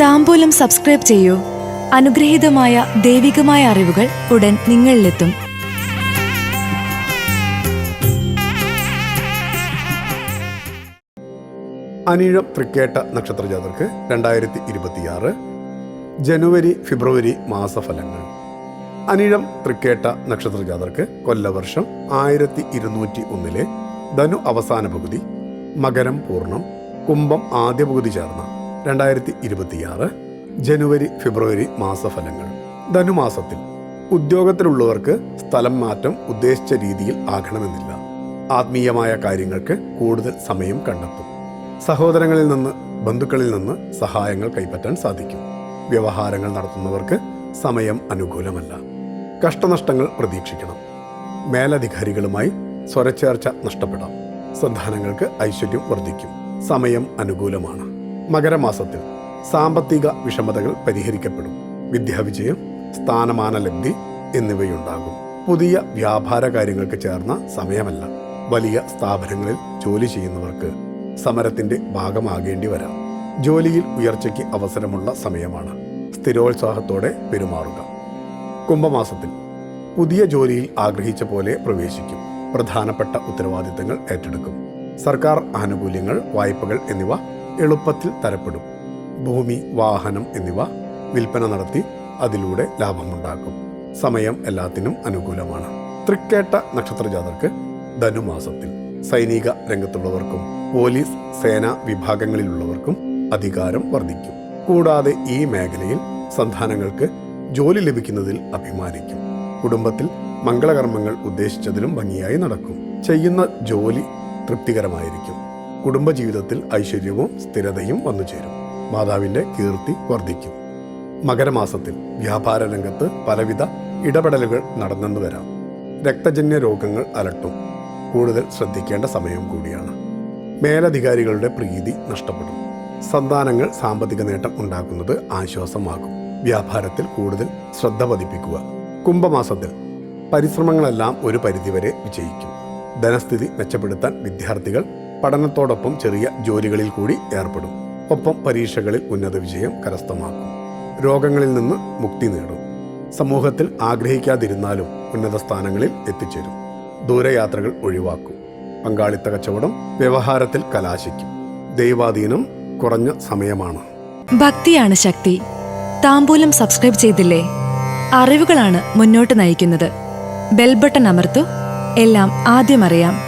താമ്പൂലം subscribe ചെയ്യൂ. അനുഗ്രഹീതമായ ദൈവികമായ അറിവുകൾ ഉടൻ നിങ്ങളിലെത്തും. അനിഴം തൃക്കേട്ട നക്ഷത്ര ജാതർക്ക് രണ്ടായിരത്തി ഇരുപത്തിയാറ് ജനുവരി ഫെബ്രുവരി മാസഫലങ്ങൾ. അനിഴം തൃക്കേട്ട നക്ഷത്ര ജാതർക്ക് കൊല്ലവർഷം ആയിരത്തി ഇരുന്നൂറ്റി ഒന്നിലെ ധനു അവസാന പകുതി മകരം പൂർണം കുംഭം ആദ്യ പകുതി ചേർന്ന രണ്ടായിരത്തി ഇരുപത്തിയാറ് ജനുവരി ഫെബ്രുവരി മാസഫലങ്ങൾ. ധനുമാസത്തിൽ ഉദ്യോഗത്തിലുള്ളവർക്ക് സ്ഥലം മാറ്റം ഉദ്ദേശിച്ച രീതിയിൽ ആകണമെന്നില്ല. ആത്മീയമായ കാര്യങ്ങൾക്ക് കൂടുതൽ സമയം കണ്ടെത്തും. സഹോദരങ്ങളിൽ നിന്ന് ബന്ധുക്കളിൽ നിന്ന് സഹായങ്ങൾ കൈപ്പറ്റാൻ സാധിക്കും. വ്യവഹാരങ്ങൾ നടത്തുന്നവർക്ക് സമയം അനുകൂലമല്ല. കഷ്ടനഷ്ടങ്ങൾ പ്രതീക്ഷിക്കണം. മേലധികാരികളുമായി സ്വരച്ചേർച്ച നഷ്ടപ്പെടാം. സന്താനങ്ങൾക്ക് ഐശ്വര്യം വർദ്ധിക്കും. സമയം അനുകൂലമാണ്. മകരമാസത്തിൽ സാമ്പത്തിക വിഷമതകൾ പരിഹരിക്കപ്പെടും. വിദ്യാവിജയം സ്ഥാനമാന ലബ്ധി എന്നിവയുണ്ടാകും. പുതിയ വ്യാപാര കാര്യങ്ങൾക്ക് ചേർന്ന സമയമല്ല. വലിയ സ്ഥാപനങ്ങളിൽ ജോലി ചെയ്യുന്നവർക്ക് സമരത്തിന്റെ ഭാഗമാകേണ്ടി വരാം. ജോലിയിൽ ഉയർച്ചയ്ക്ക് അവസരമുള്ള സമയമാണ്. സ്ഥിരോത്സാഹത്തോടെ പെരുമാറുക. കുംഭമാസത്തിൽ പുതിയ ജോലിയിൽ ആഗ്രഹിച്ച പോലെ പ്രവേശിക്കും. പ്രധാനപ്പെട്ട ഉത്തരവാദിത്തങ്ങൾ ഏറ്റെടുക്കും. സർക്കാർ ആനുകൂല്യങ്ങൾ വായ്പകൾ എന്നിവ എളുപ്പത്തിൽ തരപ്പെടും. ഭൂമി വാഹനം എന്നിവ വിൽപ്പന നടത്തി അതിലൂടെ ലാഭമുണ്ടാക്കും. സമയം എല്ലാത്തിനും അനുകൂലമാണ്. തൃക്കേട്ട നക്ഷത്രജാതർക്ക് ധനുമാസത്തിൽ സൈനിക രംഗത്തുള്ളവർക്കും പോലീസ് സേനാ വിഭാഗങ്ങളിലുള്ളവർക്കും അധികാരം വർദ്ധിക്കും. കൂടാതെ ഈ മേഖലയിൽ സന്താനങ്ങൾക്ക് ജോലി ലഭിക്കുന്നതിൽ അഭിമാനിക്കും. കുടുംബത്തിൽ മംഗളകർമ്മങ്ങൾ ഉദ്ദേശിച്ചതിലും ഭംഗിയായി നടക്കും. ചെയ്യുന്ന ജോലി തൃപ്തികരമായിരിക്കും. കുടുംബജീവിതത്തിൽ ഐശ്വര്യവും സ്ഥിരതയും വന്നു ചേരും. മാതാവിന്റെ കീർത്തി വർദ്ധിക്കും. മകരമാസത്തിൽ വ്യാപാര രംഗത്ത് പലവിധ ഇടപെടലുകൾ നടന്നെന്ന് വരാം. രക്തജന്യ രോഗങ്ങൾ അലട്ടും. കൂടുതൽ ശ്രദ്ധിക്കേണ്ട സമയം കൂടിയാണ്. മേലധികാരികളുടെ പ്രീതി നഷ്ടപ്പെടും. സന്താനങ്ങൾ സാമ്പത്തിക നേട്ടം ഉണ്ടാക്കുന്നത് ആശ്വാസമാകും വ്യാപാരത്തിൽ കൂടുതൽ ശ്രദ്ധ പതിപ്പിക്കുക. കുംഭമാസത്തിൽ പരിശ്രമങ്ങളെല്ലാം ഒരു പരിധിവരെ വിജയിക്കും. ധനസ്ഥിതി മെച്ചപ്പെടുത്താൻ വിദ്യാർത്ഥികൾ പഠനത്തോടൊപ്പം ചെറിയ ജോലികളിൽ കൂടി ഏർപ്പെടും. ഒപ്പം പരീക്ഷകളിൽ ഉന്നത വിജയം കരസ്ഥമാക്കും. രോഗങ്ങളിൽ നിന്ന് മുക്തി നേടും. സമൂഹത്തിൽ ആഗ്രഹിക്കാതിരുന്നാലും ഉന്നത സ്ഥാനങ്ങളിൽ എത്തിച്ചേരും. ദൂരയാത്രകൾ ഒഴിവാക്കും. പങ്കാളിത്ത കച്ചവടം വ്യവഹാരത്തിൽ കലാശിക്കും. ദൈവാധീനം കുറഞ്ഞ സമയമാണ്. ഭക്തിയാണ് ശക്തി. താമ്പൂലം സബ്സ്ക്രൈബ് ചെയ്തില്ലേ? അറിവുകളാണ് മുന്നോട്ട് നയിക്കുന്നത്. ബെൽബട്ടൺ അമർത്തു. എല്ലാം ആദ്യം അറിയാം.